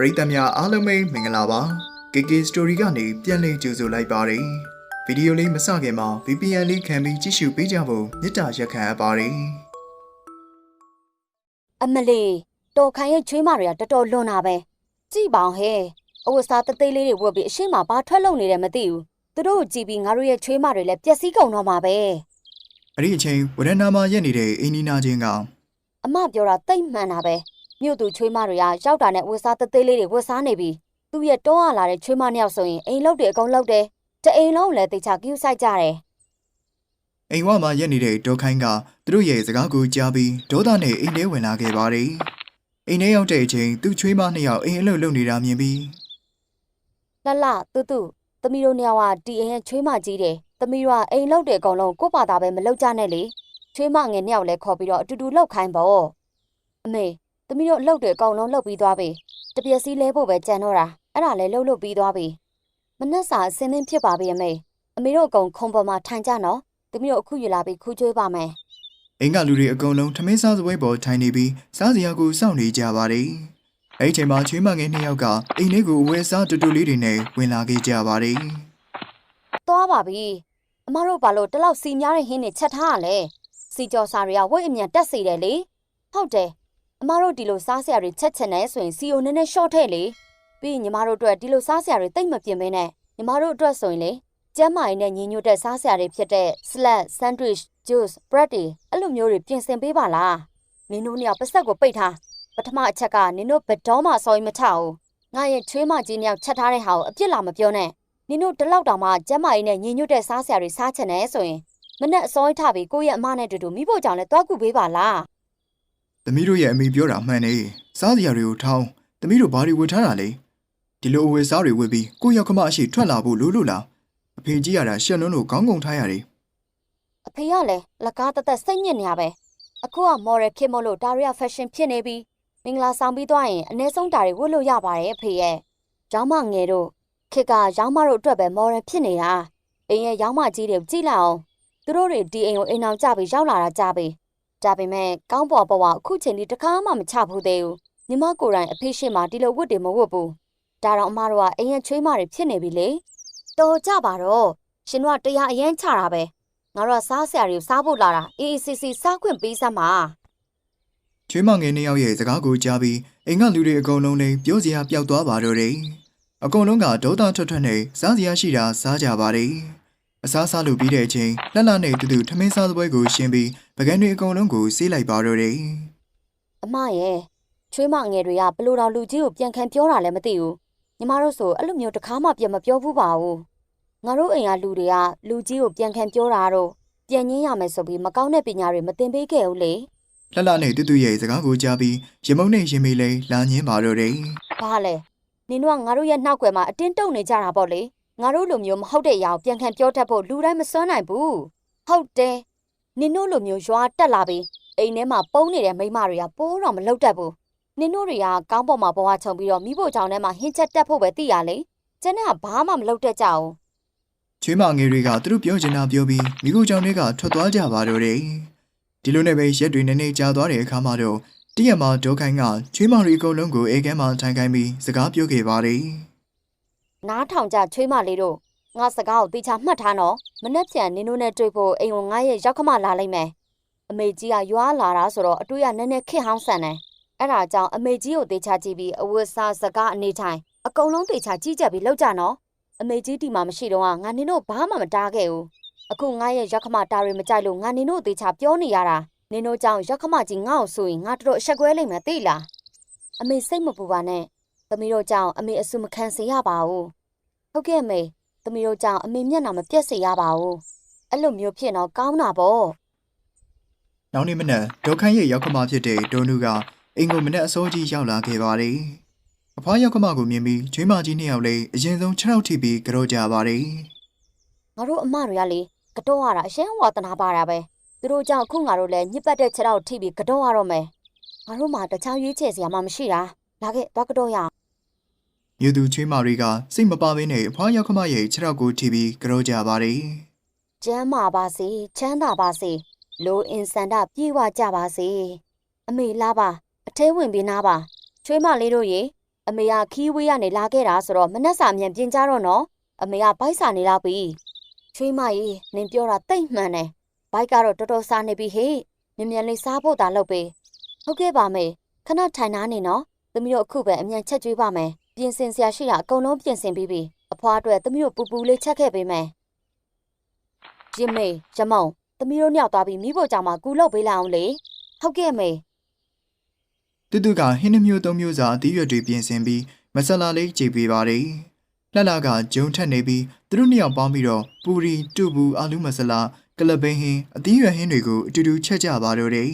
ပရိသတ်များအားလုံးပဲမင်္ဂလာပါ KK Story ကနေပြန်လည်ကြိုဆိုလိုက်ပါတယ်ဗီဒီယိုလေးမစခင်မှာ VPN လေးခံပြီးကြည့်ရှုပေးကြဖို့မေတ္တာရက်ခံအပ်ပါတယ်အမလီတော်ခိုင်ရဲ့ချွေးမတွေကတော်တော်လွန်တာပဲကြည့်ပါအောင်ဟဲ့အဝတ်စားတသေးလေးတွေဝတ်ပြီးအရှိမဘာထွက်လုံနေတယ်မသိဘူးသူတို့ကိုကြည့်ပြီးငါတို့ရဲ့ချွေးမတွေလည်းပျက်စီးကုန်တော့မှာပဲအဲ့ဒီအချိန်ဝရဏနာမှာရက်နေတဲ့အိန္ဒိနာချင်းကအမပြောတာတိတ်မှန်တာပဲ မြို့သူချွေးမတွေကရောက်တာနဲ့အဝတ်စားတသေးလေးတွေဝတ်စားနေပြီသူ့ရဲ့တွန်းရလာတဲ့ချွေးမနှစ်ယောက်ဆိုရင်အိမ်လောက်တွေအကုန်လောက်တယ်တအိမ်လုံးလည်းတိတ်ချကူးဆိုင်ကြတယ်အိမ်ဝမှာရက်နေတဲ့ဒေါခိုင်းကသူတို့ရဲ့စကားကိုကြားပြီးဒေါသနဲ့အိမ်ထဲဝင်လာခဲ့ပါတယ်အိမ်ထဲရောက်တဲ့အချိန်သူ့ချွေးမနှစ်ယောက်အိမ်အလုပ်လုပ်နေတာမြင်ပြီးလှလှတူတူသမီးတို့နှစ်ယောက်ကဒီအိမ်ရဲ့ချွေးမကြီးတယ်သမီးတို့ကအိမ်လောက်တယ်အကုန်လုံးကိုယ့်ဘာသာပဲမလောက်ကြနဲ့လေချွေးမငယ်နှစ်ယောက်လည်းခေါ်ပြီးတော့အတူတူလောက်ခိုင်းပေါ့အမေ သမီးတို့အလုပ်တွေအကုန်လုံးလုပ်ပြီးသွားပြီတပြက်စီလဲဖို့ပဲကြံတော့တာအဲ့ဒါလည်းလှုပ်လှုပ်ပြီးသွားပြီမနှက်စာအစင်းသင်းဖြစ်ပါပြီအမေအမေတို့အကုန်ခုံပေါ်မှာထိုင်ကြနော်သမီးတို့အခုယူလာပြီးခူးချွေးပါမယ်အိမ်ကလူတွေအကုန်လုံးထမင်းစားစပွဲပေါ်ထိုင်နေပြီးစားစရာကိုစောင့်နေကြပါတယ်အဲ့ဒီအချိန်မှာချွေးမငယ်နှစ်ယောက်ကအိမ်လေးကိုအဝယ်စားတူတူလေးတွေနဲ့ဝင်လာခဲ့ကြပါတယ်သွားပါပြီအမတို့ဘာလို့တလောက်စီများတဲ့ဟင်းတွေချက်ထားရလဲစီကြော်စာတွေကဝိတ်အမြန်တက်စီတယ်လေဟုတ်တယ် အမတို့ဒီလိုစားစရာတွေချက်ချင်တယ်ဆိုရင်စီယိုနည်းနည်းရှော့ထည့်လေပြီးရင်ညီမတို့အတွက်ဒီလိုစားစရာတွေတိတ်မပြင်းမင်းနဲ့ညီမတို့အတွက်ဆိုရင်လေကျမ်းမာရေးနဲ့ညီညွတ်တဲ့စားစရာတွေဖြစ်တဲ့ salad sandwich juice bread တွေအဲ့လိုမျိုးတွေပြင်ဆင်ပေးပါလားနင်တို့နှစ်ယောက်ပတ်သက်ကိုပိတ်ထားပထမအချက်ကနင်တို့ဘယ်တော့မှစော်ရင်မထဘူးငါရဲ့ချွေးမကြီးနှစ်ယောက်ချက်ထားတဲ့ဟာကိုအပြစ်လာမပြောနဲ့နင်တို့တလောက်တောင်မှကျမ်းမာရေးနဲ့ညီညွတ်တဲ့စားစရာတွေစားချင်တယ်ဆိုရင်မနဲ့အစောကြီးထပြီးကိုယ့်ရဲ့အမနဲ့တူတူမိဖို့ကြောင့်လည်းတွားကူပေးပါလား။ သမီးတို့ရဲ့အမိပြောတာမှန်နေ။စားစရာတွေကိုထောင်း။သမီးတို့ဘာတွေဝယ်ထားတာလဲ။ဒီလိုအဝယ်စားတွေဝယ်ပြီးကိုယ့်ရောက်ခမအရှိထွက်လာဖို့လို့လို့လား။အဖေကြီးရတာရှက်လွန်းလို့ခေါင်းကုန်ထားရတယ်အဖေကလည်းလက်ကားတသက်စိတ်ညစ်နေရပဲအခုက model ခေတ်မို့လို့ဒါရီယာ fashion ဖြစ်နေပြီမင်္ဂလာဆောင်ပြီးသွားရင်အ ਨੇ ဆုံးဒါတွေဝတ်လို့ရပါတယ်အဖေရဲ့ရောင်းမငယ်တို့ခေတ်ကရောင်းမတို့အတွက်ပဲ model ဖြစ်နေတာအိမ်ရဲ့ရောင်းမကြီးတွေကိုကြည့်လိုက်အောင်သူတို့တွေဒီအိမ်ကိုအိမ်အောင်ကြပြီးရောက်လာတာကြပြီ ဒါပေမဲ့ကောင်းပေါ်ဘဝအခုချိန်ထိတစ်ခါမှမချဘူးသေးဘူးညီမကိုယ်တိုင်အဖေရှိမှဒီလိုဝတ်တွေမဝတ်ဘူးဒါတော့အမတို့ကအိမ်ရဲ့ချွေးမတွေဖြစ်နေပြီလေတော်ကြပါတော့ရှင်တို့ကတရားအရင်ချတာပဲငါတို့ကစားဆရာတွေကိုစားဖို့လာတာအေးအေးဆေးဆေးစားခွင့်ပေးစမ်းပါ။ချွေးမငယ်နှစ်ယောက်ရဲ့စကားကိုကြားပြီးအိမ်ကလူတွေအကုန်လုံးလည်းပြောစရာပျောက်သွားပါတော့တယ်။အကုန်လုံးကဒေါသထွက်ထွက်နဲ့စားစရာရှိတာစားကြပါတယ်။ အစားစားလို့ပြီးတဲ့အချိန်လှလှနဲ့တူတူထမင်းစားစပွဲကိုရှင်းပြီးပကန်းတွေအကုန်လုံးကိုဆေးလိုက်ပါတော့တယ်။အမရဲ့ချွေးမငယ်တွေကဘလို့တော်လူကြီးကိုပြန်ခံပြောတာလည်းမသိဘူးညီမတို့ဆိုအဲ့လိုမျိုးတစ်ခါမှပြန်မပြောဘူးပါဘူးငါတို့အိမ်ကလူတွေကလူကြီးကိုပြန်ခံပြောတာတော့ပြန်ငင်းရမယ်ဆိုပြီးမကောင်းတဲ့ပညာတွေမသင်ပေးခဲ့ဘူးလေလှလှနဲ့တူတူရဲ့စကားကိုကြားပြီးရမုံနဲ့ရင်မေးလဲလာညင်းပါတော့တယ်ဘာလဲနင်တို့ကငါတို့ရဲ့နှောက်ွယ်မှာအတင်းတုံနေကြတာပေါ့လေ ငါတို့လိုမျိုးမဟုတ်တဲ့အရာကိုပြန်ခံပြောတတ်ဖို့လူတိုင်းမစွမ်းနိုင်ဘူးဟုတ်တယ်နင်တို့လိုမျိုးရွာတက်လာပြီးအိမ်ထဲမှာပုံနေတဲ့မိန်းမတွေကပိုးတော့မလုပ်တတ်ဘူးနင်တို့တွေကကောင်းပေါ်မှာဘဝချုံပြီးတော့မိဖို့ကြောင့်ထဲမှာဟင်းချက်တက်ဖို့ပဲသိရလေကျန်တဲ့ကဘာမှမလုပ်တတ်ကြဘူး။ချွေးမငယ်တွေကသူတို့ပြောချင်တာပြောပြီးမိကိုကြောင့်တွေကထွက်သွားကြပါတော့တယ်။ဒီလိုနဲ့ပဲရက်တွေနည်းနည်းကြာသွားတဲ့အခါမှာတော့တရက်မှာဒေါခိုင်းကချွေးမတွေအကုန်လုံးကိုအေကန်းမှာထိုင်ခိုင်းပြီးစကားပြောခဲ့ပါတယ် နားထောင်ကြချွေးမလေးတို့ငါစကားကိုတေချာမှတ်ထားနော်မနှက်ပြန်နင်တို့နဲ့တွေ့ဖို့အိမ်ကိုငါရဲ့ရောက်ခမလာလိုက်မယ်အမေကြီးကရွာလာတာဆိုတော့အတွေ့ရနည်းနည်းခစ်ဟောင်းဆန်တယ်အဲ့ဒါကြောင့်အမေကြီးကိုတေချာကြည့်ပြီးအဝတ်စားစကားအနေထိုင်အကုန်လုံးတေချာကြည့်ကြပြီးလောက်ကြနော်အမေကြီးဒီမှာမရှိတော့ကငါနင်တို့ဘာမှမတားခဲ့ဘူးအခုငါရဲ့ရောက်ခမတာတွေမကြိုက်လို့ငါနင်တို့တေချာပြောနေရတာနင်တို့ကြောင့်ရောက်ခမကြီးငါ့ကိုဆိုရင်ငါတို့အဆက်ကွဲလိမ့်မယ်သိလားအမေစိတ်မပူပါနဲ့ သမီးတို့ကြောင့်အမေအဆူမခံစေရပါဘူးဟုတ်ကဲ့အမေသမီးတို့ကြောင့်အမေမျက်နှာမပြတ်စေရပါဘူးအဲ့လိုမျိုးဖြစ်တော့ကောင်းတာပေါ့။နောက်နေ့မနက်ဒေါခိုင်းရဲ့ရောက်ခမဖြစ်တဲ့ဒေါနုကအင်ကိုမနက်အစောကြီးရောက်လာခဲ့ပါတယ်။အဖွားရောက်ခမကိုမြင်ပြီးချွေးမကြီးနှစ်ယောက်လည်းအရင်ဆုံးခြေထောက်ထိပ်ပြီးကြောကြပါတယ်ငါတို့အမတွေကလေကတော့ရတာအရှင်းဝါသနာပါတာပဲသူတို့ကြောင့်အခုငါတို့လည်းညစ်ပတ်တဲ့ခြေထောက်ထိပြီးကတော့ရတော့မယ်ငါတို့မှတခြားရွေးချယ်စရာမှမရှိတာလာခဲ့တော့ကတော့ရအောင်။ မြို့သူချွေးမတွေကစိတ်မပါဘဲနဲ့အဖွားရောက်ခမရဲ့ခြေထောက်ကိုထိပ်ပြီးကြောကြပါတယ်ကျမ်းမာပါစေချမ်းသာပါစေလိုအင်စန္ဒပြေဝကြပါစေအမေလာပါအထဲဝင်ပြီးနားပါချွေးမလေးတို့ရေအမေကခီးဝေးကနေလာခဲ့တာဆိုတော့မနှက်စာမြန်ပြင်ကြတော့နော်အမေကဘိုက်စာနေလောက်ပြီချွေးမကြီးနင်ပြောတာတိတ်မှန်တယ်ဘိုက်ကတော့တော်တော်စားနေပြီဟေ့မြန်မြန်လေးစားဖို့သာလုပ်ပေးဟုတ်ကဲ့ပါမေခဏထိုင်နာနေနော်သမီးတို့အခုပဲအမြန်ချက်ကျွေးပါမယ် ပြင်ဆင်စရာရှိတာအကုန်လုံးပြင်ဆင်ပြီးပြီအဖွားအတွက်သမီးတို့ပူပူလေးချက်ခဲ့ပေးမယ်ရင်မေရမုံသမီးတို့ညောက်သွားပြီးမိဖို့ကြောင့်မှကူလုပ်ပေးလိုက်အောင်လေဟုတ်ကဲ့မေတူတူကဟင်းနှမျိုးသုံးမျိုးစာအသီးရွက်တွေပြင်ဆင်ပြီးမဆလာလေးကြိတ်ပေးပါတယ်လှလှကဂျုံထက်နေပြီးသူတို့နှစ်ယောက်ပေါင်းပြီးတော့ပူရီတူဘူးအာလူးမဆလာကလပင်းဟင်းအသီးရွက်ဟင်းတွေကိုအတူတူချက်ကြပါတော့တယ်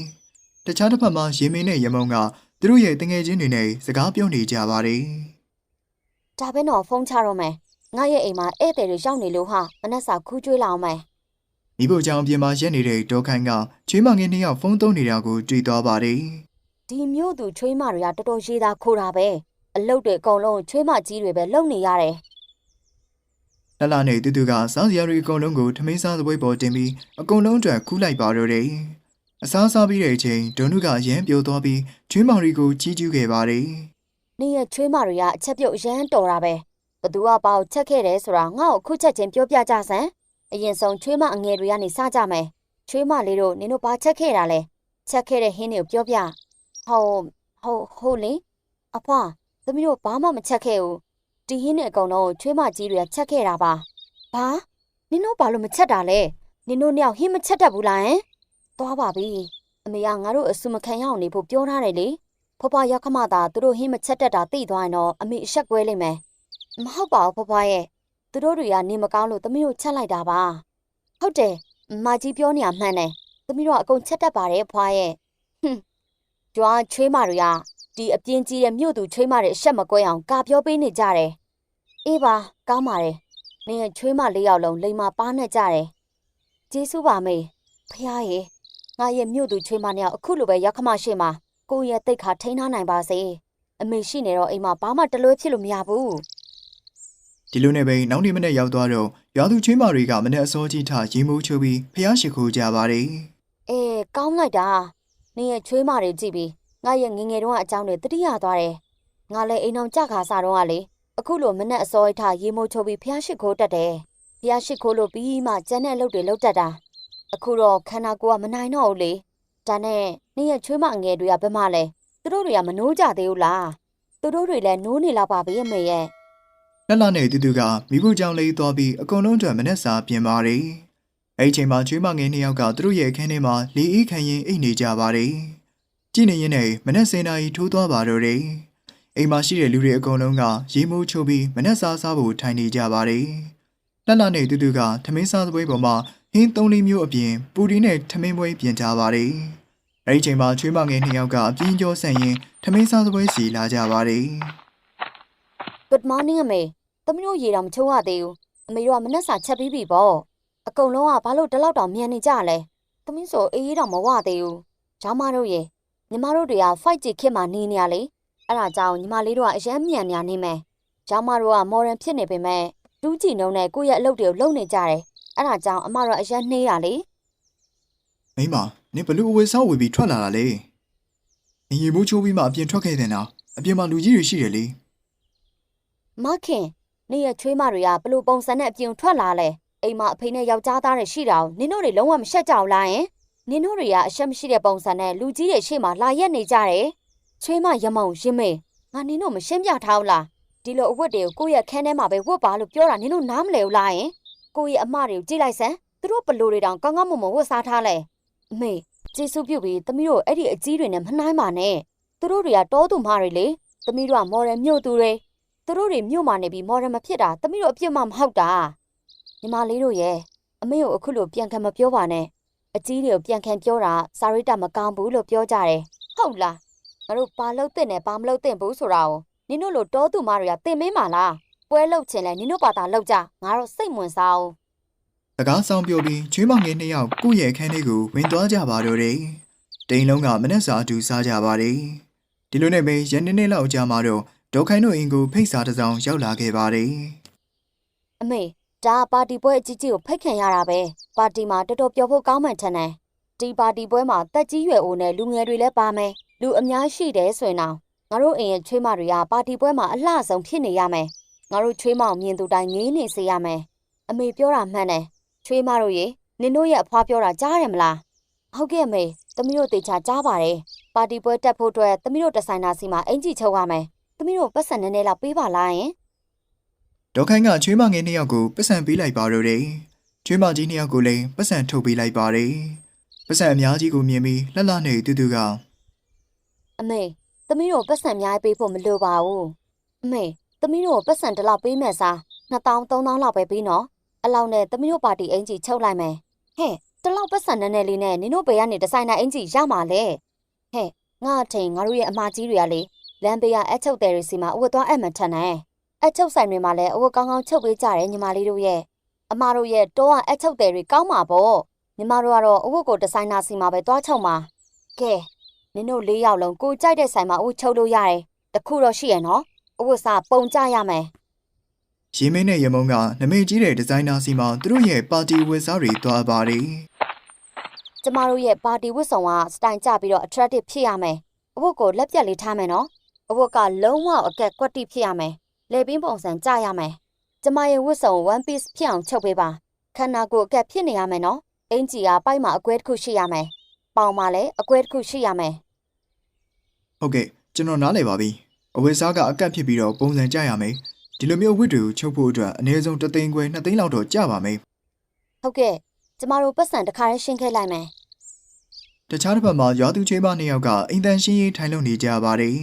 တခြားတစ်ဖက်မှာရေမင်းနဲ့ရမုံကသူတို့ရဲ့တငယ်ချင်းတွေနဲ့စကားပြောနေကြပါတယ် ဒါပဲတော့ဖုန်းချတော့မယ်ငါရဲ့အိမ်မှာဧည့်သည်တွေရောက်နေလို့ဟာမနှက်စာခူးကျွေးလာအောင်မယ်မိဖို့ကြောင့်အပြင်မှာရက်နေတဲ့ဒေါခိုင်ကချွေးမငယ်နှစ်ယောက်ဖုန်းသုံးနေတာကိုတွေ့သွားပါတယ်ဒီမျိုးသူချွေးမတွေကတော်တော်ရေးသားခိုးတာပဲအလုတ်တွေအကုန်လုံးချွေးမကြီးတွေပဲလုံနေရတယ်လှလှနဲ့တူတူကစားစရာတွေအကုန်လုံးကိုထမင်းစားသပွဲပေါ်တင်ပြီးအကုန်လုံးအတွက်ခူးလိုက်ပါတော့တယ်အစားစားပြီးတဲ့အချိန်ဒွန်နုကရမ်းပြိုသွားပြီးချွေးမောင်ရီကိုကြီးကျူးခဲ့ပါတယ် နေရဲ့ချွေးမတွေကအချက်ပြုတ်ရမ်းတော်တာပဲဘသူကဘာကိုချက်ခဲ့တယ်ဆိုတာငါ့ကိုခုချက်ချင်းပြောပြကြစမ်းအရင်ဆုံးချွေးမအငယ်တွေကနေစကြမယ်ချွေးမလေးတို့နင်တို့ဘာချက်ခဲ့တာလဲချက်ခဲ့တဲ့ဟင်းတွေကိုပြောပြဟုတ်ဟုတ်ဟုတ်လေအဖွားသမီးတို့ဘာမှမချက်ခဲ့ဘူးဒီဟင်းတွေအကုန်လုံးကိုချွေးမကြီးတွေကချက်ခဲ့တာပါဘာနင်တို့ဘာလို့မချက်တာလဲနင်တို့နှစ်ယောက်ဟင်းမချက်တတ်ဘူးလားဟင်သွားပါပြီအမေကငါတို့အဆူမခံရအောင်နေဖို့ပြောထားတယ်လေ ဖွားဖွားရောက်ခမသာသူတို့ဟင်းမချက်တက်တာသိသွားရင်တော့အမေအဆက်ကွဲလိမ့်မယ်မဟုတ်ပါဘူးဖွားဖွားရဲ့သူတို့တွေကနေမကောင်းလို့သမီးတို့ချက်လိုက်တာပါဟုတ်တယ်မကြီးပြောနေရမှန်တယ်သမီးတို့ကအကုန်ချက်တက်ပါတယ်ဖွားရဲ့ဟွန်းကြွားချွေးမတွေကဒီအပြင်းကြီးတဲ့မြို့သူချွေးမတွေအဆက်မကွဲအောင်ကာပြောပေးနေကြတယ်အေးပါကောင်းပါတယ်မင်းရဲ့ချွေးမလေးယောက်လုံးလိန်မာပါနဲ့ကြတယ်ကျေးဇူးပါမေဖះရဲ့ငါရဲ့မြို့သူချွေးမနှစ်ယောက်အခုလိုပဲရောက်ခမရှိမှာ ကိုယ့်ရဲ့တိတ်ခါထိန်းထားနိုင်ပါစေအမေရှိနေတော့အိမ်မှာဘာမှတလွဲဖြစ်လို့မရဘူးဒီလိုနဲ့ပဲနောက်နေ့မနေ့ရောက်သွားတော့ရွာသူချွေးမတွေကမနေ့အစောကြီးထရေမိုးချိုးပြီးဖျားရှိခိုးကြပါတယ်အေးကောင်းလိုက်တာနင်ရဲ့ချွေးမတွေကြည့်ပြီးငါရဲ့ငယ်ငယ်တုန်းကအကြောင်းတွေတတိယသွားတယ်ငါလည်းအိမ်အောင်ကြခါစားတော့ကလေအခုလိုမနဲ့အစောအထရေမိုးချိုးပြီးဖျားရှိခိုးတတ်တယ်ဖျားရှိခိုးလို့ပြီးမှကျန်တဲ့အလုပ်တွေလုပ်တတ်တာအခုတော့ခန္ဓာကိုယ်ကမနိုင်တော့ဘူးလေ ဒါနဲ့နင်ရဲ့ချွေးမငယ်တွေကဘယ်မှလဲသူတို့တွေကမနိုးကြသေးဘူးလားသူတို့တွေလည်းနိုးနေလောက်ပါပြီအမေရဲ့လှလှနဲ့တူတူကမိဖို့ကြောင့်လေးသွားပြီးအကုန်လုံးအတွက်မနေ့စာပြင်ပါတယ်အဲ့ဒီချိန်မှာချွေးမငယ်နှစ်ယောက်ကသူတို့ရဲ့အခန်းထဲမှာလီအေးခံရင်အိတ်နေကြပါတယ်ကြည့်နေရင်လည်းမနေ့စင်နာရီထိုးသွားပါတော့တယ်အိမ်မှာရှိတဲ့လူတွေအကုန်လုံးကရေမိုးချိုးပြီးမနေ့စာစားဖို့ထိုင်နေကြပါတယ်လှလှနဲ့တူတူကထမင်းစားပွဲပေါ်မှာ ဟင်းသုံးလေးမျိုးအပြင်ပူရီနဲ့ထမင်းပွဲပြင်ကြပါတယ်အဲ့ဒီချိန်မှာချွေးမငယ်နှစ်ယောက်ကအပြင်းကျော်ဆန့်ရင်ထမင်းစားပွဲစီလာကြပါတယ် Good morning အမေသမီးတို့ရေတောင်မချိုးရသေးဘူးအမေတို့ကမနှက်စာချက်ပြီးပြီပေါ့အကုန်လုံးကဘာလို့ဒီလောက်တောင်မြန်နေကြလဲသမီးဆိုအေးအေးတောင်မဝသေးဘူးဂျာမတို့ရေညီမတို့တွေက fight ကြည့်ခစ်မှနေနေရလေအဲ့ဒါကြောင့်ညီမလေးတို့ကအရန်မြန်ညာနေမယ်ဂျာမတို့က modern ဖြစ်နေပေမဲ့တူးကြည့်နှုံနဲ့ကိုယ့်ရဲ့အလုပ်တွေကိုလုပ်နေကြတယ် အဲ့ဒါကြောင့်အမတို့ကအရန်နှေးရလေမိမနင်ဘလူအဝယ်စားဝယ်ပြီးထွက်လာတာလေ။အင်ရီမိုးချိုးပြီးမှအပြင်ထွက်ခဲ့တဲ့နာအပြင်မှာလူကြီးတွေရှိတယ်လေမခင်နေရဲ့ချွေးမတွေကဘလို့ပုံစံနဲ့အပြင်ထွက်လာလဲအိမ်မှာအဖေနဲ့ယောက်ျားသားတွေရှိတာကိုနင်တို့တွေလုံးဝမရှက်ကြဘူးလားယင်နင်တို့တွေကအရှက်မရှိတဲ့ပုံစံနဲ့လူကြီးတွေရှေ့မှာလာရက်နေကြတယ်ချွေးမရမောင်ရင်မေငါနင်တို့မရှင်းပြထားဘူးလားဒီလိုအဝတ်တွေကိုကိုယ့်ရဲ့ခန်းထဲမှာပဲဝတ်ပါလို့ပြောတာနင်တို့နားမလည်ဘူးလားယင် ကိုယ့်ရဲ့အမတွေကိုကြည့်လိုက်စမ်းသူတို့ဘလို့တွေတောင်ကောင်းကောင်းမွန်မွန်ဝတ်စားထားလဲအမေကျေးဇူးပြုပြီးသမီးတို့အဲ့ဒီအကြီးတွေနဲ့မနှိုင်းပါနဲ့သူတို့တွေကတောသူမတွေလေသမီးတို့ကမော်ရယ်မြို့သူတွေသူတို့တွေမြို့မှာနေပြီးမော်ဒယ်မဖြစ်တာတမီးတို့အပြစ်မှမဟုတ်တာညီမလေးတို့ရဲ့အမေကိုအခုလိုပြန်ခံမပြောပါနဲ့အကြီးတွေကိုပြန်ခံပြောတာစာရိတ္တမကောင်းဘူးလို့ပြောကြတယ်ဟုတ်လားငါတို့ဘာလို့တင်နေဘာမလို့တင်ဘူးဆိုတာကိုနင်တို့လိုတောသူမတွေကတင်မင်းပါလား ပွဲလုပ်ချင်လဲနင်တို့ဘာသာလုပ်ကြငါတို့စိတ်ဝင်စားအောင်။စကားဆောင်ပြောပြီးချွေးမငယ်နှစ်ယောက်ကိုယ့်ရဲ့အခန်းထဲကိုဝင်သွားကြပါတော့တယ်။တိန်လုံးကမနေ့စာအတူစားကြပါတယ်။ဒီလိုနဲ့ပဲရန်နေနေလောက်ကြာမှတော့ဒေါခိုင်တို့အင်ကိုဖိတ်စာတစ်စောင်ရောက်လာခဲ့ပါတယ်အမေဒါကပါတီပွဲအကြီးကြီးကိုဖိတ်ခံရတာပဲပါတီမှာတော်တော်ပျော်ဖို့ကောင်းမှန်ထင်တယ်ဒီပါတီပွဲမှာတက်ကြီးရွယ်အိုနဲ့လူငယ်တွေလည်းပါမယ်လူအများရှိတယ်ဆိုရင်တော့ငါတို့အိမ်ရဲ့ချွေးမတွေကပါတီပွဲမှာအလှဆုံးဖြစ်နေရမယ် ငါတို့ချွေးမအောင်မြင်သူတိုင်းငေးနေစေရမယ်အမေပြောတာမှန်တယ်ချွေးမတို့ရေနင်တို့ရဲ့အဖွားပြောတာကြားရမလားဟုတ်ကဲ့အမေသမီးတို့တေချာကြားပါတယ်ပါတီပွဲတက်ဖို့အတွက်သမီးတို့ဒီဇိုင်နာစီမှာအင်ဂျီချုပ်ရမယ်သမီးတို့ပတ်စံနည်းနည်းလောက်ပေးပါလားယင်ဒေါက်ခိုင်းကချွေးမငယ်နှစ်ယောက်ကိုပတ်စံပေးလိုက်ပါတော့တယ်ချွေးမကြီးနှစ်ယောက်ကိုလည်းပတ်စံထုတ်ပေးလိုက်ပါတယ်ပတ်စံအများကြီးကိုမြင်ပြီးလှလှနေတူတူကအမေသမီးတို့ပတ်စံအများကြီးပေးဖို့မလိုပါဘူးအမေ သမီးတို့ပတ်စံတစ်လောက်ပေးမယ်စား2000 3000လောက်ပဲပေးနော်အလောက်နဲ့သမီးတို့ပါတီအင်ဂျီချုပ်လိုက်မယ်ဟဲ့တစ်လောက်ပတ်စံနည်းနည်းလေးနဲ့နင်တို့ဘယ်ကနေဒီဇိုင်နာအင်ဂျီရမှာလဲဟဲ့ငါအထင်ငါတို့ရဲ့အမကြီးတွေကလေလမ်းဘေးကအချုပ်တယ်တွေစီမှာအဝတ်သွားအပ်မှထန်တယ်အချုပ်ဆိုင်တွေမှာလည်းအဝတ်ကောင်းကောင်းချုပ်ပေးကြတယ်ညီမလေးတို့ရဲ့အမတို့ရဲ့တောကအချုပ်တယ်တွေကောင်းမှာပေါ့ညီမတို့ကတော့အဝတ်ကိုဒီဇိုင်နာစီမှာပဲသွားချုပ်မှာကဲနင်တို့လေးယောက်လုံးကိုကြိုက်တဲ့ဆိုင်မှာအဝတ်ချုပ်လို့ရတယ်။တခုတော့ရှိရနော်။ အဝတ်စားပုံကြရမယ်ရင်မင်းနဲ့ရမုံကနမိတ်ကြီးတဲ့ဒီဇိုင်နာစီမှာသူတို့ရဲ့ပါတီဝတ်စားတွေတွားပါတယ်။ကျမတို့ရဲ့ပါတီဝတ်ဆောင်ကစတိုင်ကြပြီးတော့ attractive ဖြစ်ရမယ်။အဝတ်ကိုလက်ပြတ်လေးထားမယ်နော်။အဝတ်ကလုံးဝအကက်ကွက်တိဖြစ်ရမယ်။လေပင်းပုံစံကြရမယ်။ကျမရဲ့ဝတ်ဆောင် one piece ဖြစ်အောင်ချုပ်ပေးပါ။ခန္ဓာကိုယ်အကက်ဖြစ်နေရမယ်နော်။အင်ဂျီကပိုက်မှာအကွဲတစ်ခုရှိရမယ်။ပေါင်မှာလည်းအကွဲတစ်ခုရှိရမယ်ဟုတ်ကဲ့ကျွန်တော်နားလည်ပါပြီ အဝတ်စားကအကန့်ဖြစ်ပြီးတော့ပုံစံကြရမယ်ဒီလိုမျိုးဝတ်တွေကိုချုပ်ဖို့အတွက်အနည်းဆုံး3သိန်းခွဲ2သိန်းလောက်တော့ကြပါမယ်။ဟုတ်ကဲ့။ကျမတို့ပတ်စံတစ်ခါလေးရှင်းခဲ့လိုက်မယ်တခြားတစ်ဖက်မှာရွာသူချွေးမနှစ်ယောက်ကအိမ်တန်ရှင်းရေးထိုင်လုံနေကြပါတယ်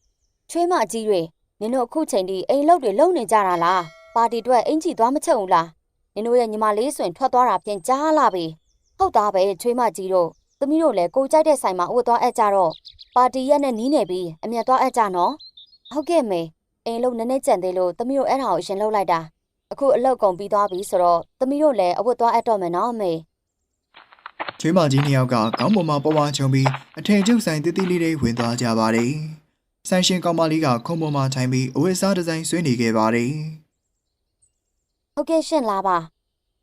။ချွေးမကြီးတွေနင်တို့အခုချိန်ထိအိမ်လုတ်တွေလုံနေကြတာလားပါတီအတွက်အင်ကြီးသွားမချုပ်ဘူးလားနင်တို့ရဲ့ညီမလေးဆိုရင်ထွက်သွားတာဖြင့်ကြားလာပြီဟုတ်သားပဲချွေးမကြီးတို့သမီးတို့လည်းကိုကြိုက်တဲ့ဆိုင်မှာအဝတ်သွားအပ်ကြတော့ပါတီရက်နဲ့နီးနေပြီအမျက်သွားအပ်ကြနော် ဟုတ်ကဲ့မေအိမ်လုတ်နည်းနည်းကြံသေးလို့သမီးတို့အဲ့ဒါကိုအရင်လုတ်လိုက်တာအခုအလုတ်ကုန်ပြီးသွားပြီဆိုတော့သမီးတို့လည်းအဝတ်သွားအပ်တော့မယ်နော်မေချွေးမကြီးနှစ်ယောက်ကခေါင်းပေါ်မှာပွားပွားချုံပြီးအထင်ကျုပ်ဆိုင်တိတိလေးတွေဝင်သွားကြပါတယ်ဆိုင်ရှင်ကောင်မလေးကခုံပေါ်မှာထိုင်ပြီးအဝတ်စားဒီဇိုင်းဆွဲနေခဲ့ပါတယ်ဟုတ်ကဲ့ရှင့်လာပါ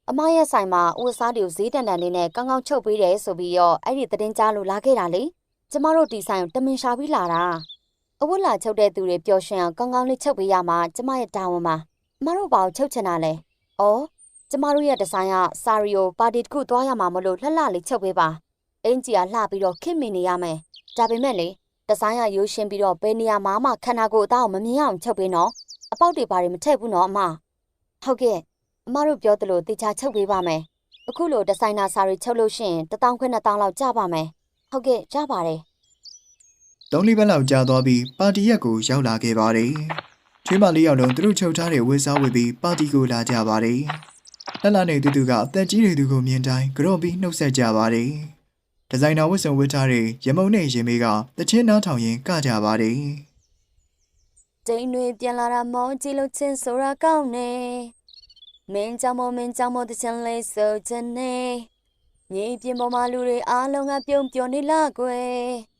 အမရဲ့ဆိုင်မှာအဝတ်စားတွေကိုဈေးတန်တန်လေးနဲ့ကောင်းကောင်းချုပ်ပေးတယ်ဆိုပြီးတော့အဲ့ဒီသတင်းကြားလို့လာခဲ့တာလေကျမတို့ဒီဆိုင်ကိုတမင်ရှာပြီးလာတာ အဝတ်လာချုပ်တဲ့သူတွေပျော်ရွှင်အောင်ကောင်းကောင်းလေးချုပ်ပေးရမှာကျမရဲ့တာဝန်ပါအမတို့ဘာကိုချုပ်ချင်တာလဲဩကျမတို့ရဲ့ဒီဇိုင်းကစာရီယိုပါတီတစ်ခုသွားရမှာမလို့လှလှလေးချုပ်ပေးပါအင်ဂျီကလှပြီးတော့ခင်မင်နေရမယ်ဒါပေမဲ့လေဒီဇိုင်းကရိုးရှင်းပြီးတော့ဘယ်နေရာမှာမှခန္ဓာကိုယ်အသားကိုမမြင်အောင်ချုပ်ပေးနော်အပေါက်တွေဘာတွေမထည့်ဘူးနော်အမဟုတ်ကဲ့အမတို့ပြောသလိုတေချာချုပ်ပေးပါမယ်။အခုလိုဒီဇိုင်နာစာတွေချုပ်လို့ရှိရင်1000ခွဲ2000လောက်ကျပါမယ်။ဟုတ်ကဲ့ကျပါတယ် သုံးလေးပတ်လောက်ကြာသွားပြီးပါတီရက်ကိုရောက်လာခဲ့ပါတယ်ချွေးမလေးယောက်လုံးသူတို့ချုပ်ထားတဲ့ဝတ်စားဝတ်ပြီးပါတီကိုလာကြပါတယ်လှလှနဲ့တူတူကအသက်ကြီးတဲ့သူကိုမြင်တိုင်းကြော့ပြီးနှုတ်ဆက်ကြပါတယ်ဒီဇိုင်နာဝတ်စုံဝတ်ထားတဲ့ရမုံနဲ့ရင်မေးကတချင်းနားထောင်ရင်ကကြပါတယ်။ဒိန်တွေပြန်လာတာမောကြည့်လို့ချင်းဆိုတာကောင်းနေ။မင်းကြောင့်မမင်းကြောင့်မတချင်လေးဆိုချင်နေ။ညီပြင်ပေါ်မှာလူတွေအားလုံးကပြုံးပြောနေလားကွယ်။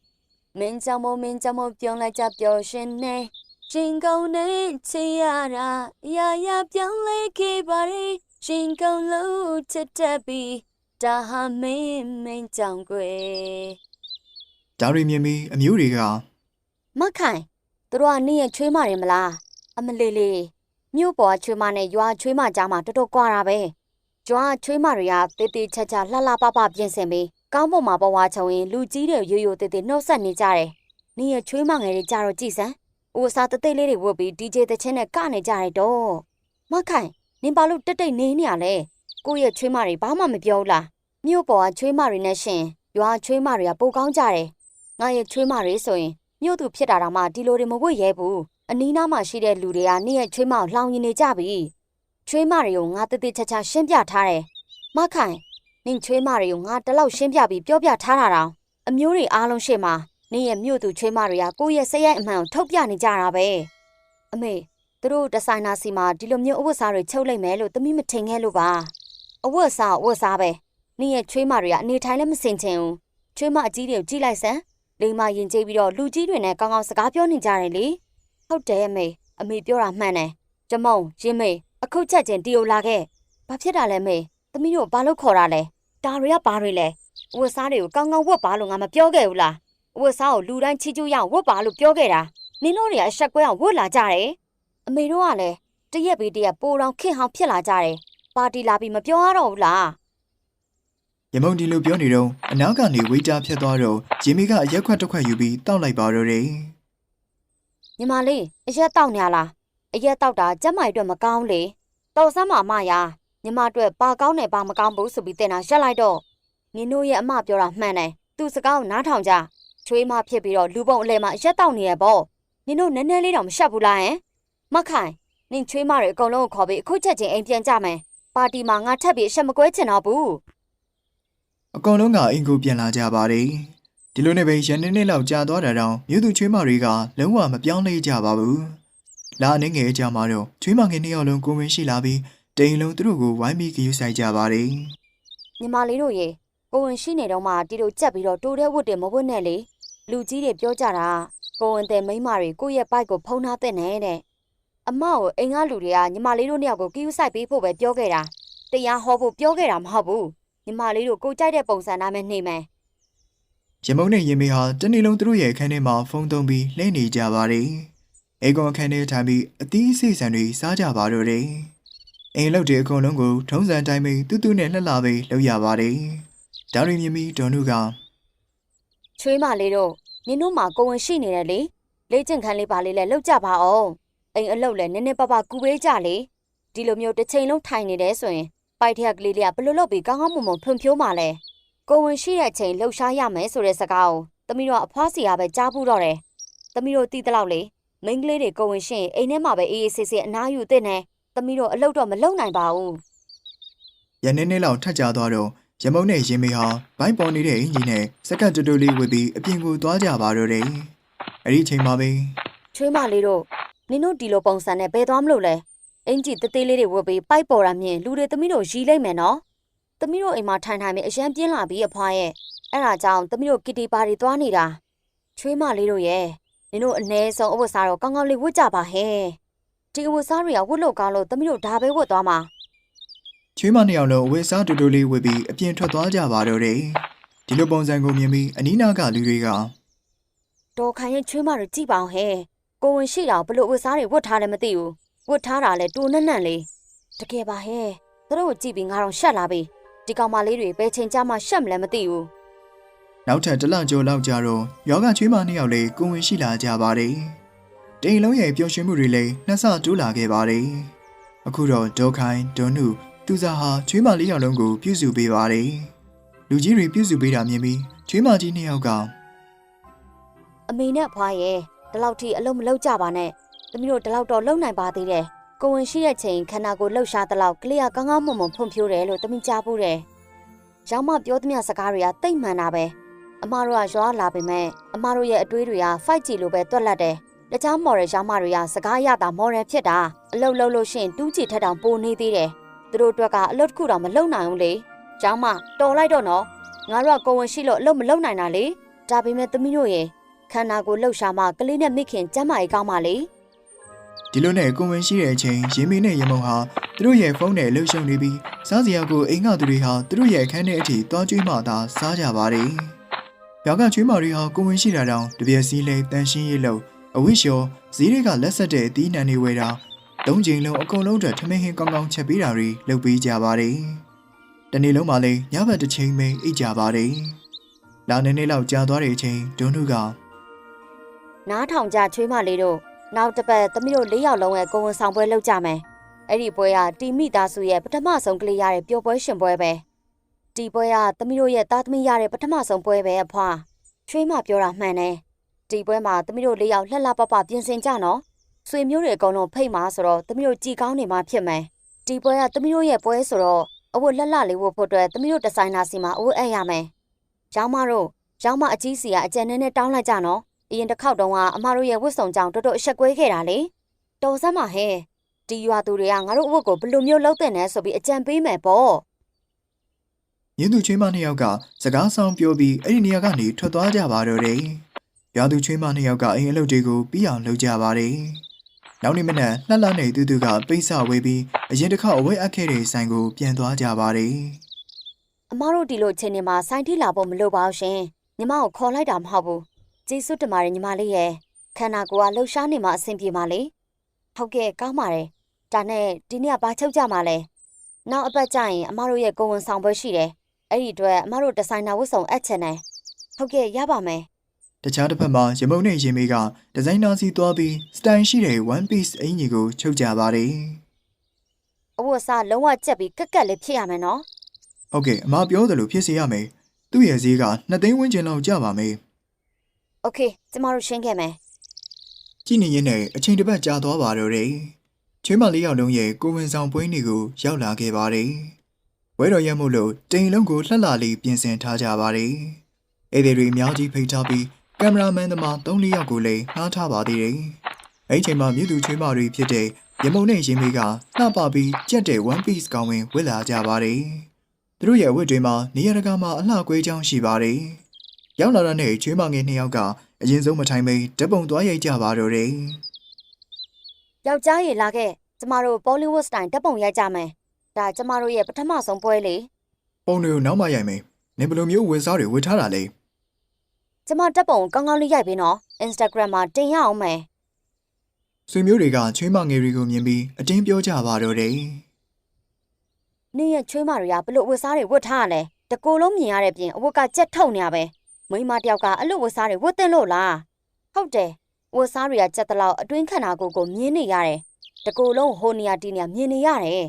မင်းကြောင့်မမင်းကြောင့်မပြုံးလိုက်ကြပျော်ရှင်နေ။ရှင်ကောင်းနေချင်ရတာအရာရာပြောင်းလဲခဲ့ပါလေ။ရှင်ကောင်းလို့ချစ်တတ်ပြီးဒါဟာမင်းမင်းကြောင့်ကွယ်ဒါရီမြင်ပြီးအမျိုးတွေကမခိုင်သူတို့ကနင့်ရဲ့ချွေးမတွေမလားအမလေးလေးမြို့ပေါ်ကချွေးမနဲ့ရွာချွေးမကြားမှာတော်တော်ကွာတာပဲကျွာချွေးမတွေကတေးသေးချာချာလှလှပပပြင်ဆင်ပြီး ကောင်းပေါ်မှာပေါ်ဝါချုံရင်လူကြီးတွေရိုးရိုးတေးသေးနှုတ်ဆက်နေကြတယ်နင့်ရဲ့ချွေးမငယ်တွေကြတော့ကြည်စမ်းအိုစားတသိလေးတွေဝတ်ပြီး DJ သချင်းနဲ့ကနေကြတယ်တော့မခိုင်နင်ဘာလို့တက်တိတ်နေနေရလဲကိုယ့်ရဲ့ချွေးမတွေဘာမှမပြောဘူးလားမြို့ပေါ်ကချွေးမတွေနဲ့ရှင်ရွာချွေးမတွေကပိုကောင်းကြတယ်ငါရဲ့ချွေးမတွေဆိုရင်မြို့သူဖြစ်တာတောင်မှဒီလိုတွေမဝတ်ရဲဘူးအနီးနားမှာရှိတဲ့လူတွေကနေ့ရဲ့ချွေးမကိုလှောင်ရင်နေကြပြီချွေးမတွေကိုငါတည်တည်ချာချာရှင်းပြထားတယ်မခိုင် နင်ချွေးမတွေကိုငါတလောက်ရှင်းပြပြီးပြောပြထားတာတောင်အမျိုးတွေအားလုံးရှေ့မှာနေ့ရဲ့မြို့သူချွေးမတွေကကိုယ့်ရဲ့စရိုက်အမှန်ကိုထုတ်ပြနေကြတာပဲအမေသူတို့ဒီဇိုင်နာစီမှာဒီလိုမျိုးအဝတ်စားတွေချုပ်လိုက်မယ်လို့သမီးမထင်ခဲ့လို့ပါအဝတ်စားအဝတ်စားပဲနေ့ရဲ့ချွေးမတွေကအနေထိုင်လည်းမစင်ချင်ဘူးချွေးမအကြီးတွေကိုကြည့်လိုက်စမ်းလိမ္မာရင်ကျေးပြီးတော့လူကြီးတွေနဲ့ကောင်းကောင်းစကားပြောနေကြတယ်လေဟုတ်တယ်အမေအမေပြောတာမှန်တယ်ကျမုံရင်မေအခုချက်ချင်းတီယိုလာခဲ့ဘာဖြစ်တာလဲမေသမီးတို့ဘာလို့ခေါ်တာလဲ ဒါတွေကဘာတွေလဲဝတ်စားတွေကိုကောင်းကောင်းဝတ်ပါလို့ငါမပြောခဲ့ဘူးလားအဝတ်စားကိုလူတိုင်းချီကျူးရအောင်ဝတ်ပါလို့ပြောခဲ့တာနင်တို့တွေကအဆက်ကွဲအောင်ဝတ်လာကြတယ်အမေတို့ကလည်းတရက်ပြီးတရက်ပိုတောင်ခင်ဟောင်ဖြစ်လာကြတယ်ပါတီလာပြီးမပြောရတော့ဘူးလားရမုံဒီလိုပြောနေတော့အနောက်ကနေဝေးတာဖြတ်သွားတော့ဂျင်မီကအရက်ခွက်တစ်ခွက်ယူပြီးတောက်လိုက်ပါတော့တယ်ညီမလေးအရက်တောက်နေရလားအရက်တောက်တာကျက်မိုက်အတွက်မကောင်းလေတော်စမ်းမအမရာ ညီမအတွက်ပါကောင်းတယ်ပါမကောင်းဘူးဆိုပြီးတင်တာရက်လိုက်တော့နင်တို့ရဲ့အမပြောတာမှန်တယ်သူစကားကိုနားထောင်ကြချွေးမဖြစ်ပြီးတော့လူပုံအလဲမှာအရက်တောက်နေရပေါ့နင်တို့နည်းနည်းလေးတော့မရှက်ဘူးလားဟင်မခိုင်နင်ချွေးမတွေအကုန်လုံးကိုခေါ်ပြီးအခုချက်ချင်းအိမ်ပြန်ကြမယ်ပါတီမှာငါထပ်ပြီးအချက်မကွဲချင်တော့ဘူးအကောင်လုံးကအင်ကိုပြန်လာကြပါတယ်ဒီလိုနဲ့ပဲရန်နေနေလောက်ကြာသွားတာတောင်မြို့သူချွေးမတွေကလုံးဝမပြောင်းလဲကြပါဘူးလာအနေငယ်အကြမှာတော့ချွေးမငယ်နှစ်ယောက်လုံးကိုဝင်ရှိလာပြီး တိမ်လုံးသူတို့ကိုဝိုင်းပြီးဂရုစိုက်ကြပါတယ်ညီမလေးတို့ရေကိုဝင်ရှိနေတော့မှတီတို့ကြက်ပြီးတော့တိုးတဲ့ဝတ်တွေမဝတ်နဲ့လေလူကြီးတွေပြောကြတာကိုဝင်တဲ့မိန်းမတွေကိုယ့်ရဲ့ဘိုက်ကိုဖုံးထားတဲ့နဲ့တဲ့အမကိုအိမ်ကလူတွေကညီမလေးတို့နှစ်ယောက်ကိုကီးယူဆိုင်ပေးဖို့ပဲပြောခဲ့တာတရားဟောဖို့ပြောခဲ့တာမဟုတ်ဘူးညီမလေးတို့ကိုကြိုက်တဲ့ပုံစံသားနဲ့နေမယ်ရမုံနဲ့ရင်မေဟာတနေ့လုံးသူတို့ရဲ့အခန်းထဲမှာဖုန်းသုံးပြီးလှည့်နေကြပါတယ်အေကွန်အခန်းထဲထိုင်ပြီးအသီးအစိဆန်တွေစားကြပါတော့တယ် အိမ်လောက်တဲ့အကုန်လုံးကိုထုံးစံတိုင်းပဲတူးတူးနဲ့လှလှပဲလုပ်ရပါတယ်ဒါရီမြမီဒေါ်နုကချွေးမလေးတို့နင်တို့မှာကိုဝင်ရှိနေတယ်လေလေ့ကျင့်ခန်းလေးပါလေးလဲလောက်ကြပါအောင်အိမ်အလုပ်လဲနည်းနည်းပါးပါးကူပေးကြလေဒီလိုမျိုးတစ်ချိန်လုံးထိုင်နေတယ်ဆိုရင်ပိုက်ထက်ကလေးလေးကဘယ်လိုလုပ်ပြီးကောင်းကောင်းမွန်မွန်ဖွံ့ဖြိုးမှာလဲကိုဝင်ရှိတဲ့အချိန်လှုပ်ရှားရမယ်ဆိုတဲ့စကားကိုသမီးတို့ကအဖွားစီကပဲကြားဘူးတော့တယ်သမီးတို့တီးတလောက်လေမိန်းကလေးတွေကိုဝင်ရှိရင်အိမ်ထဲမှာပဲအေးအေးဆေးဆေးအနားယူသင့်တယ် သမီးတို့အလုပ်တော့မလုပ်နိုင်ပါဘူးရနေနေလောက်ထက်ကြသွားတော့ရမုံနဲ့ရင်မေဟာဘိုင်းပေါ်နေတဲ့အင်ဂျင်နဲ့စက္ကန့်တူတူလေးဝစ်ပြီးအပြင်ကိုသွားကြပါတော့တယ်အဲ့ဒီအချိန်မှာပဲချွေးမလေးတို့နင်တို့ဒီလိုပုံစံနဲ့ဘယ်သွားမလို့လဲအင်ကြီးတေးသေးလေးတွေဝတ်ပြီးပိုက်ပေါ်တာမြင်လူတွေသမီးတို့ရီးလိုက်မယ်နော်သမီးတို့အိမ်မှာထိုင်ထိုင်ပြီးအရန်ပြင်းလာပြီးအဖွားရဲ့အဲ့ဒါကြောင့်သမီးတို့ကီတီပါတွေသွားနေတာချွေးမလေးတို့ရဲ့နင်တို့အ ਨੇ ဆုံးအဝတ်စားတော့ကောင်းကောင်းလေးဝတ်ကြပါဟဲ့ ဒီအဝတ်စားတွေကဝတ်လို့ကောင်းလို့သမီးတို့ဒါပဲဝတ်သွားမှာချွေးမနှစ်ယောက်လုံးအဝတ်စားတူတူလေးဝစ်ပြီးအပြင်ထွက်သွားကြပါတော့တယ်ဒီလိုပုံစံကိုမြင်ပြီးအနီးနားကလူတွေကတော်ခိုင်ရဲ့ချွေးမတွေကြည့်ပါအောင်ဟဲ့ကိုဝင်ရှိတာဘလို့အဝတ်စားတွေဝတ်ထားတယ်မသိဘူးဝတ်ထားတာလဲတူနက်နက်လေးတကယ်ပါဟဲ့သူတို့ကိုကြည့်ပြီးငါတော့ရှက်လာပြီဒီကောင်မလေးတွေဘယ်ချိန်ကြမှာရှက်မလဲမသိဘူးနောက်ထပ်တစ်လကျော်လောက်ကြာတော့ယောဂချွေးမနှစ်ယောက်လေးကိုဝင်ရှိလာကြပါတယ် တိမ်လုံးရဲ့ပျော်ရွှင်မှုတွေလည်းနှစ်ဆတိုးလာခဲ့ပါတယ်အခုတော့ဒေါခိုင်ဒေါနုသူစားဟာချွေးမလေးယောက်လုံးကိုပြုစုပေးပါတယ်လူကြီးတွေပြုစုပေးတာမြင်ပြီးချွေးမကြီးနှစ်ယောက်ကအမေနဲ့အဖွားရဲ့ဒီလောက်ထိအလုံးမလုံးကြပါနဲ့သမီးတို့ဒီလောက်တော့လုံနိုင်ပါသေးတယ်ကိုဝင်ရှိတဲ့ချိန်ခန္ဓာကိုယ်လှုပ်ရှားတဲ့လောက်ကလေးကကောင်းကောင်းမွန်မွန်ဖွံ့ဖြိုးတယ်လို့သမီးကြားဘူးတယ်ရောင်းမပြောသမျှစကားတွေကတိတ်မှန်တာပဲအမတို့ကရွာလာပေမဲ့အမတို့ရဲ့အတွေးတွေက 5G လိုပဲတွက်လက်တယ် တခြားမော်ရယ်ရောင်းမတွေကစကားရတာမော်ရယ်ဖြစ်တာအလုတ်လုံးလို့ရှရင်တူးချီထက်တောင်ပိုနေသေးတယ်သူတို့အတွက်ကအလုတ်တစ်ခုတောင်မလုံနိုင်ဘူးလေကျောင်းမတော်လိုက်တော့နော်ငါတို့ကကိုဝင်ရှိလို့အလုတ်မလုံနိုင်တာလေဒါပေမဲ့သမီးတို့ရဲ့ခန္ဓာကိုယ်လှုပ်ရှားမှကလေးနဲ့မိခင်ကျမ်းမာရေးကောင်းပါလေဒီလိုနဲ့ကိုဝင်ရှိတဲ့အချိန်ရင်မင်းနဲ့ရမုံဟာသူတို့ရဲ့ဖုန်းနဲ့လှုပ်ရှုံနေပြီးစားစရာကိုအိမ်ကသူတွေဟာသူတို့ရဲ့အခန်းထဲအထိသွားကျွေးမှသာစားကြပါတယ်။ယောက်ကကျွေးမတွေဟာကိုဝင်ရှိတာတောင်တပြက်စီးလဲတန်ရှင်းရေးလို့ အဝိရှောဈေးတွေကလက်ဆက်တဲ့အသီးနှံတွေဝယ်တာသုံးချိန်လုံးအကုန်လုံးအတွက်ထမင်းဟင်းကောင်းကောင်းချက်ပေးတာတွေလုပ်ပေးကြပါတယ်။တနေ့လုံးမှလည်းညဘက်တစ်ချိန်ပဲအိတ်ကြပါတယ်။လာနေနေလောက်ကြာသွားတဲ့အချိန်ဒွန်းနုကနားထောင်ကြချွေးမလေးတို့နောက်တစ်ပတ်သမီးတို့၄ယောက်လုံးရဲ့ကိုယ်ဝန်ဆောင်ပွဲလုပ်ကြမယ်အဲ့ဒီပွဲကတီမိသားစုရဲ့ပထမဆုံးကလေးရတဲ့ပျော်ပွဲရှင်ပွဲပဲဒီပွဲကသမီးတို့ရဲ့သားသမီးရတဲ့ပထမဆုံးပွဲပဲအဖွာချွေးမပြောတာမှန်တယ် ဒီပွဲမှာသမီးတို့၄ယောက်လှလှပပပြင်ဆင်ကြနော်ဆွေမျိုးတွေအကုန်လုံးဖိတ်မှာဆိုတော့သမီးတို့ကြည်ကောင်းနေမှာဖြစ်မယ်ဒီပွဲကသမီးတို့ရဲ့ပွဲဆိုတော့အဝတ်လှလှလေးဝတ်ဖို့အတွက်သမီးတို့ဒီဇိုင်နာစီမှာအဝတ်အပ်ရမယ်ရောင်းမတို့ရောင်းမအကြီးစီကအကြံနဲ့နဲ့တောင်းလိုက်ကြနော်အရင်တစ်ခေါက်တုန်းကအမတို့ရဲ့ဝတ်စုံကြောင့်တော်တော်အဆက်ကွဲခဲ့တာလေတော်စမ်းပါဟဲ့ဒီရွာသူတွေကငါတို့အဝတ်ကိုဘယ်လိုမျိုးလုပ်တဲ့နဲဆိုပြီးအကြံပေးမယ်ပေါ့ရင်းသူချွေးမနှစ်ယောက်ကစကားဆောင်ပြောပြီးအဲ့ဒီနေရာကနေထွက်သွားကြပါတော့တယ်။ ရွာသူချွေးမနှစ်ယောက်ကအိမ်အလုပ်တွေကိုပြီးအောင်လုပ်ကြပါတယ်။နောက်နေ့မနက်လှလှနဲ့တူတူကပိတ်ဆဝေးပြီးအရင်တစ်ခေါက်အဝတ်အပ်ခဲ့တဲ့ဆိုင်ကိုပြန်သွားကြပါတယ်အမတို့ဒီလိုအချိန်နေမှာစိုင်းထိလာဖို့မလိုပါဘူးရှင်ညီမကိုခေါ်လိုက်တာမဟုတ်ဘူးကျေးဇူးတင်ပါတယ်ညီမလေးရဲ့ခန္ဓာကိုယ်ကလှုပ်ရှားနေမှအဆင်ပြေပါလေဟုတ်ကဲ့ကောင်းပါတယ်ဒါနဲ့ဒီနေ့ကဘာချုပ်ကြမှာလဲနောက်အပတ်ကျရင်အမတို့ရဲ့ကိုယ်ဝန်ဆောင်ပွဲရှိတယ်အဲ့ဒီအတွက်အမတို့ဒီဇိုင်နာဝတ်စုံအပ်ချင်တယ်ဟုတ်ကဲ့ရပါမယ် တခြားတစ်ဖက်မှာရမုံနဲ့ရင်မေးကဒီဇိုင်နာစီသွားပြီးစတိုင်ရှိတဲ့ one piece အင်ကြီးကိုချုပ်ကြပါတယ်အဝတ်အစားလုံးဝကြက်ပြီးကက်ကက်လေးဖြစ်ရမယ်နော်။ဟုတ်ကဲ့အမပြောသလိုဖြစ်စေရမယ်။သူ့ရဲ့ဈေးက2သိန်းဝန်းကျင်လောက်ကျပါမယ်။ Okay ကျမတို့ရှင်းခဲ့မယ်။ကြည့်နေရင်လည်းအချိန်တစ်ပတ်ကြာသွားပါတော့တယ်။ချွေးမလေးယောက်လုံးရဲ့ကိုဝင်ဆောင်ပွဲနေ့ကိုရောက်လာခဲ့ပါတယ်။ဝဲတော်ရမို့လို့တိန်လုံးကိုလှလှလေးပြင်ဆင်ထားကြပါတယ်။ဧည့်သည်တွေအများကြီးဖိတ်ထားပြီး ကင်မရာမန်သမား3-4ယောက်ကိုလည်းငှားထားပါသေးတယ်။အဲ့ဒီချိန်မှာမြူသူချွေးမတွေဖြစ်တဲ့ရမုံနဲ့ရင်မေးကနှပပြီးကြက်တဲ့ one piece ကောင်းဝင်ဝစ်လာကြပါတယ်။သူတို့ရဲ့အဝတ်တွေမှာနေရာတကာမှာအလှကွေးချောင်းရှိပါတယ်။ရောက်လာတဲ့နေ့ချွေးမငယ်နှစ်ယောက်ကအရင်ဆုံးမထိုင်မိဓပုံသွားရိုက်ကြပါတော့တယ်ယောက်ျားရေလာခဲ့ကျမတို့ဘောလီဝုဒ်စတိုင်တပ်ပုံရိုက်ကြမယ်ဒါကျမတို့ရဲ့ပထမဆုံးပွဲလေ။ပုံတွေကိုနောက်မှရိုက်မယ်။နေဘယ်လိုမျိုးဝင်စားတွေဝတ်ထားတာလဲ ကျမတပ်ပုံကောင်းကောင်းလေးရိုက်ပြီးနော် Instagram မှာတင်ရအောင်မယ်။ဆွေမျိုးတွေကချွေးမငယ်တွေကိုမြင်ပြီးအတင်းပြောကြပါတော့တယ်နင်းရဲ့ချွေးမတွေကဘလို့ဝတ်စားတွေဝတ်ထားရလဲတကိုယ်လုံးမြင်ရတဲ့ပြင်အဝတ်ကကြက်ထုတ်နေရပဲမိန်းမတယောက်ကအဲ့လိုဝတ်စားတွေဝတ်တင်လို့လားဟုတ်တယ်ဝတ်စားတွေကကြက်တလောက်အတွင်းခန္ဓာကိုယ်ကိုမြင်နေရတယ်တကိုယ်လုံးဟိုနေရာဒီနေရာမြင်နေရတယ်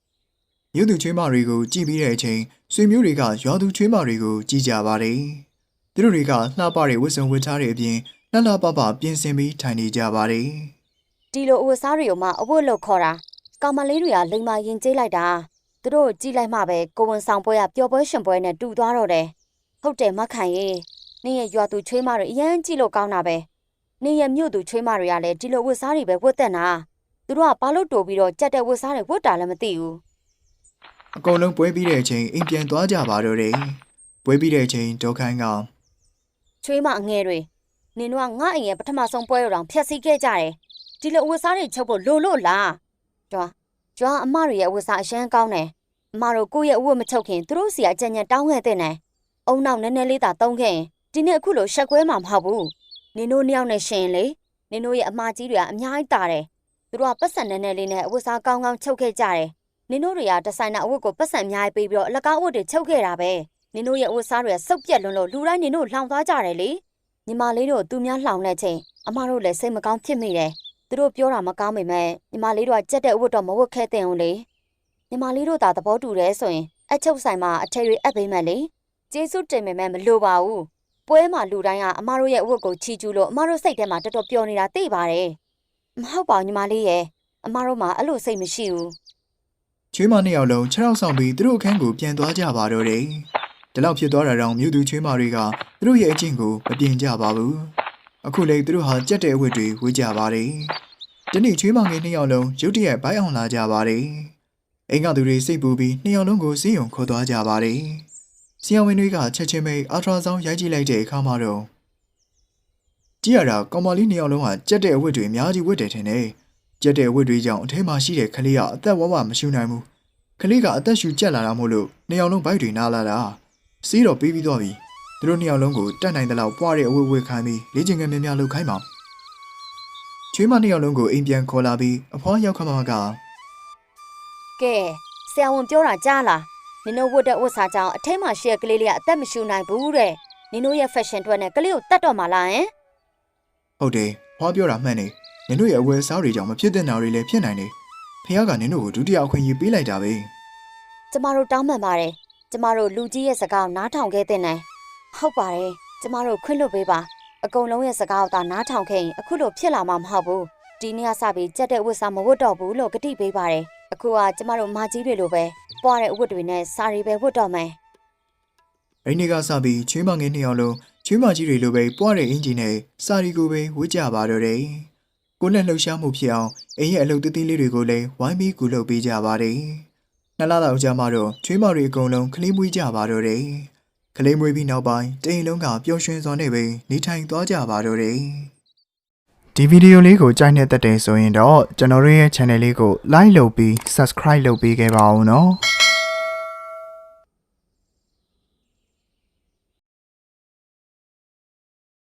။မြို့သူချွေးမတွေကိုကြည့်ပြီးတဲ့အချိန်ဆွေမျိုးတွေကရွာသူချွေးမတွေကိုကြည့်ကြပါတယ်။ သူတို့တွေကလှပတဲ့ဝတ်စုံဝတ်ထားတဲ့အပြင်လှလှပပပြင်ဆင်ပြီးထိုင်နေကြပါတယ်ဒီလိုအဝတ်စားတွေကိုမှအဝတ်လို့ခေါ်တာကောင်မလေးတွေကလိမ်မာရင်ကျေးလိုက်တာသူတို့ကြည့်လိုက်မှပဲကိုဝန်ဆောင်ပွဲကပျော်ပွဲရှင်ပွဲနဲ့တူသွားတော့တယ်ဟုတ်တယ်မခိုင်ရေနင်းရဲ့ရွာသူချွေးမတွေအရန်ကြည့်လို့ကောင်းတာပဲနင်းရဲ့မြို့သူချွေးမတွေကလည်းဒီလိုဝတ်စားတွေပဲဝတ်သက်နာသူတို့ကဘာလို့တိုးပြီးတော့ကြက်တဲ့ဝတ်စားတွေဝတ်တာလည်းမသိဘူး။အကုန်လုံးပွဲပြီးတဲ့အချိန်အိမ်ပြန်သွားကြပါတော့တယ်။ပွဲပြီးတဲ့အချိန်ဒေါခိုင်းက ချွေးမအငယ်တွေနင်တို့ကငါအိမ်ရဲ့ပထမဆုံးပွဲတော်တောင်ဖျက်ဆီးခဲ့ကြတယ်ဒီလိုအဝတ်စားတွေချုပ်ဖို့လိုလို့လားကြွားကြွားအမတွေရဲ့အဝတ်စားအရန်ကောင်းတယ်အမတို့ကိုယ့်ရဲ့အဝတ်မချုပ်ခင်သူတို့စီကအကြံဉာဏ်တောင်းခဲ့တဲ့နဲ့အုံနောက်နည်းနည်းလေးသာတုံးခဲ့ရင်ဒီနေ့အခုလိုရှက်ကွဲမှာမဟုတ်ဘူးနင်တို့နှစ်ယောက်နဲ့ရှင်လေနင်တို့ရဲ့အမကြီးတွေကအများကြီးတာတယ်သူတို့ကပတ်စံနည်းနည်းလေးနဲ့အဝတ်စားကောင်းကောင်းချုပ်ခဲ့ကြတယ်နင်တို့တွေကဒီဇိုင်နာအဝတ်ကိုပတ်စံအများကြီးပေးပြီးတော့အလကားအဝတ်တွေချုပ်ခဲ့တာပဲ နင်တို့ရဲ့အဝတ်စားတွေကစုပ်ပြက်လွန်းလို့လူတိုင်းနင်တို့လှောင်သွားကြတယ်လေညီမလေးတို့သူများလှောင်တဲ့ချိန်အမတို့လည်းစိတ်မကောင်းဖြစ်မိတယ်။သူတို့ပြောတာမကောင်းပေမဲ့ညီမလေးတို့ကကြက်တဲ့အဝတ်တော့မဝတ်ခဲ့တဲ့အောင်လေ။ညီမလေးတို့သာသဘောတူတယ်ဆိုရင်အချုပ်ဆိုင်မှာအထည်တွေအပ်ပေးမယ်လေ။ကျေးဇူးတင်ပေမဲ့မလိုပါဘူး။ပွဲမှာလူတိုင်းကအမတို့ရဲ့အဝတ်ကိုချီကျူးလို့အမတို့စိတ်ထဲမှာတော်တော်ပျော်နေတာသိပါတယ်။မဟုတ်ပါဘူးညီမလေးရဲ့အမတို့မှာအဲ့လိုစိတ်မရှိဘူးချွေးမနှစ်ယောက်လုံးခြေထောက်ဆောင်ပြီးသူတို့အခန်းကိုပြန်သွားကြပါတော့တယ်။ ဒီလောက်ဖြစ်သွားတာတောင်မြို့သူချွေးမတွေကသူတို့ရဲ့အကျင့်ကိုမပြင်ကြပါဘူး။အခုလေသူတို့ဟာကြက်တဲ့အဝတ်တွေဝတ်ကြပါတယ်။ဒီနေ့ချွေးမငယ်နှစ်ယောက်လုံးရုတ်တရက်ဘိုက်အောင်လာကြပါတယ်။အိမ်ကသူတွေစိတ်ပူပြီးနှစ်ယောက်လုံးကိုစီးရုံခေါ်သွားကြပါတယ်။ဆီယဝင်တွေကချက်ချင်းပဲအာထရာဆောင်ရိုက်ကြည့်လိုက်တဲ့အခါမှာတော့ကြည့်ရတာကောင်မလေးနှစ်ယောက်လုံးဟာကြက်တဲ့အဝတ်တွေအများကြီးဝတ်တယ်ထင်တယ်။ကြက်တဲ့အဝတ်တွေကြောင့်အထဲမှာရှိတဲ့ကလေးကအသက်ဝဝမရှူနိုင်ဘူးကလေးကအသက်ရှူကြက်လာတာမို့လို့နှစ်ယောက်လုံးဗိုက်တွေနားလာတာ စီးတော့ပြီးပြီးသွားပြီသူတို့နှစ်ယောက်လုံးကိုတတ်နိုင်တဲ့လောက်ပွားတဲ့အဝတ်ဝတ်ခိုင်းပြီးလေ့ကျင့်ခန်းများများလုပ်ခိုင်းပါချွေးမနှစ်ယောက်လုံးကိုအိမ်ပြန်ခေါ်လာပြီးအဖွားရောက်ခမက။ကဲဆရာဝန်ပြောတာကြားလား။နင်တို့ဝတ်တဲ့ဝတ်စားကြောင့်အထက်မှာရှိတဲ့ကလေးလေးကအသက်မရှူနိုင်ဘူးတဲ့။နင်တို့ရဲ့ fashion အတွက်နဲ့ကလေးကိုတတ်တော့မှာလားဟင်ဟုတ်တယ်ဖွားပြောတာမှန်နေနင်တို့ရဲ့အဝတ်အစားတွေကြောင့်မဖြစ်တဲ့နာတွေလည်းဖြစ်နိုင်တယ်ဖះကနင်တို့ကိုဒုတိယအခွင့်အရေးပေးလိုက်တာပဲ။ကျမတို့တောင်းပန်ပါတယ်။ ကျမတို့လူကြီးရဲ့စကားကိုနားထောင်ခဲ့တဲ့နဲ့ဟုတ်ပါတယ်။ကျမတို့ခွင့်လွှတ်ပေးပါ။အကုန်လုံးရဲ့စကားကိုသာနားထောင်ခဲ့ရင်အခုလိုဖြစ်လာမှာမဟုတ်ဘူး။ဒီနေ့ကစပြီးကြက်တဲ့ဝတ်စားမဝတ်တော့ဘူးလို့ကတိပေးပါတယ်။အခုကကျမတို့မာကြီးတွေလိုပဲပွားတဲ့အဝတ်တွေနဲ့စာရီပဲဝတ်တော့မယ်အိမ်တွေကစပြီးချွေးမငယ်နှစ်ယောက်လုံးချွေးမကြီးတွေလိုပဲပွားတဲ့အင်ဂျင်နဲ့စာရီကိုပဲဝတ်ကြပါတော့တယ်ကိုယ်နဲ့လှုပ်ရှားမှုဖြစ်အောင်အိမ်ရဲ့အလုပ်တသေးလေးတွေကိုလည်းဝိုင်းပြီးကူလုပ်ပေးကြပါတယ် နှစ်လလောက်ကြာမှတော့ချွေးမတွေအကုန်လုံးကလေးမွေးကြပါတော့တယ်ကလေးမွေးပြီးနောက်ပိုင်းတအိမ်လုံးကပျော်ရွှင်စွာနဲ့ပဲနေထိုင်သွားကြပါတော့တယ်ဒီဗီဒီယိုလေးကိုကြိုက်နေတဲ့တဲ့ဆိုရင်တော့ကျွန်တော်တို့ရဲ့ channel လေးကို like လုပ်ပြီး subscribe လုပ်ပေးခဲ့ပါဦးနော်